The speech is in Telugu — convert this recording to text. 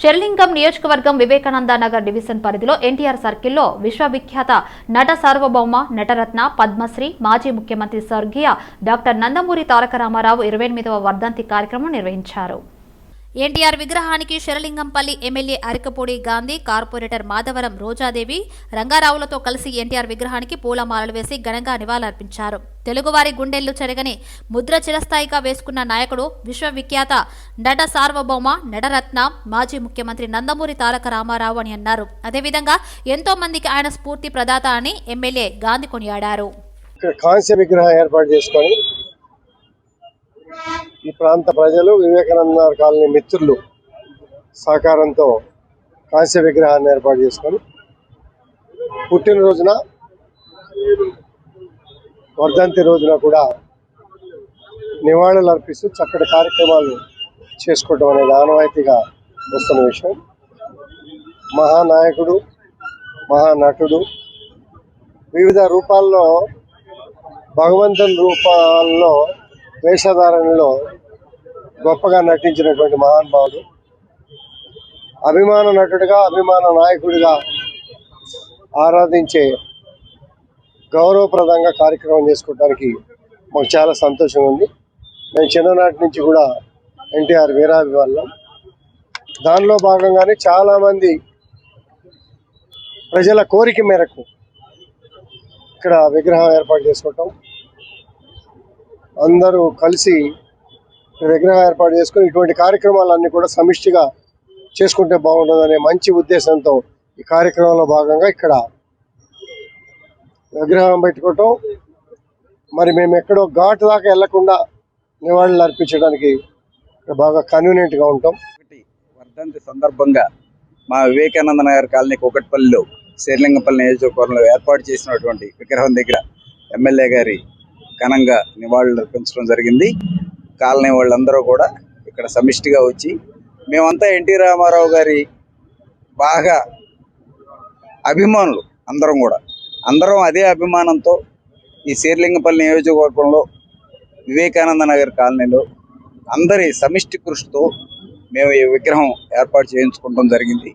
షెర్లింగం నియోజకవర్గం వివేకానంద నగర్ డివిజన్ పరిధిలో ఎన్టీఆర్ సర్కిల్లో విశ్వవిఖ్యాత నట సార్వభౌమ నటరత్న పద్మశ్రీ మాజీ ముఖ్యమంత్రి స్వర్గీయ డాక్టర్ నందమూరి తారక రామారావు ఇరవై ఎనిమిదవ వర్ధంతి కార్యక్రమం నిర్వహించారు. ఎన్టీఆర్ విగ్రహానికి శరలింగంపల్లి ఎమ్మెల్యే అరికపూడి గాంధీ కార్పొరేటర్ మాధవరం రోజాదేవి రంగారావులతో కలిసి ఎన్టీఆర్ విగ్రహానికి పూలమాలలు వేసి ఘనంగా నివాళులర్పించారు. తెలుగువారి గుండెల్లు చెరగని ముద్ర చిరస్థాయిగా వేసుకున్న నాయకుడు విశ్వవిఖ్యాత నట సార్వభౌమ నటరత్న మాజీ ముఖ్యమంత్రి నందమూరి తారక రామారావు అని అన్నారు. అదేవిధంగా ఎంతో మందికి ఆయన స్ఫూర్తి ప్రదాత అని ఎమ్మెల్యే గాంధీ కొనియాడారు. కాంస్య విగ్రహం ఏర్పాటు చేసుకొని ప్రాంత ప్రజలు వివేకానంద కాలనీ మిత్రులు సహకారంతో కాంస్య విగ్రహాన్ని ఏర్పాటు చేసుకొని పుట్టినరోజున వర్ధంతి రోజున కూడా నివాళులు అర్పిస్తూ చక్కటి కార్యక్రమాలు చేసుకోవడం అనేది ఆనవాయితీగా వస్తున్న విషయం. మహానాయకుడు మహానటుడు వివిధ రూపాల్లో భగవంతుని రూపాల్లో వేషధారణలో గొప్పగా నటించినటువంటి మహానుభావుడు. అభిమాన నటుడిగా అభిమాన నాయకుడిగా ఆరాధించే గౌరవప్రదంగా కార్యక్రమం చేసుకోవడానికి మాకు చాలా సంతోషం ఉంది. మేము చిన్ననాటి నుంచి కూడా ఎన్టీఆర్ వీరాభిమానులం. దానిలో భాగంగానే చాలామంది ప్రజల కోరిక మేరకు ఇక్కడ విగ్రహం ఏర్పాటు చేసుకోవటం. అందరూ కలిసి విగ్రహం ఏర్పాటు చేసుకుని ఇటువంటి కార్యక్రమాలన్నీ కూడా సమిష్టిగా చేసుకుంటే బాగుంటుందనే మంచి ఉద్దేశంతో ఈ కార్యక్రమంలో భాగంగా ఇక్కడ విగ్రహం పెట్టుకోవటం. మరి మేము ఎక్కడో ఘాట్ దాకా వెళ్ళకుండా నివాళులు అర్పించడానికి బాగా కన్వీనియంట్గా ఉంటాం. వర్ధంతి సందర్భంగా మా వివేకానంద నగర్ కాలనీ కుకట్పల్లిలో శ్రీలింగపల్లి నియోజకవర్గంలో ఏర్పాటు చేసినటువంటి విగ్రహం దగ్గర ఎమ్మెల్యే గారి ఘనంగా నివాళులు అర్పించడం జరిగింది. కాలనీ వాళ్ళందరూ కూడా ఇక్కడ సమిష్టిగా వచ్చి మేమంతా ఎన్టీ రామారావు గారి బాగా అభిమానులు అందరం కూడా. అందరం అదే అభిమానంతో ఈ శ్రీలింగపల్లి నియోజకవర్గంలో వివేకానంద నగర్ కాలనీలో అందరి సమిష్టి కృషితో మేము ఈ విగ్రహం ఏర్పాటు చేయించుకోవడం జరిగింది.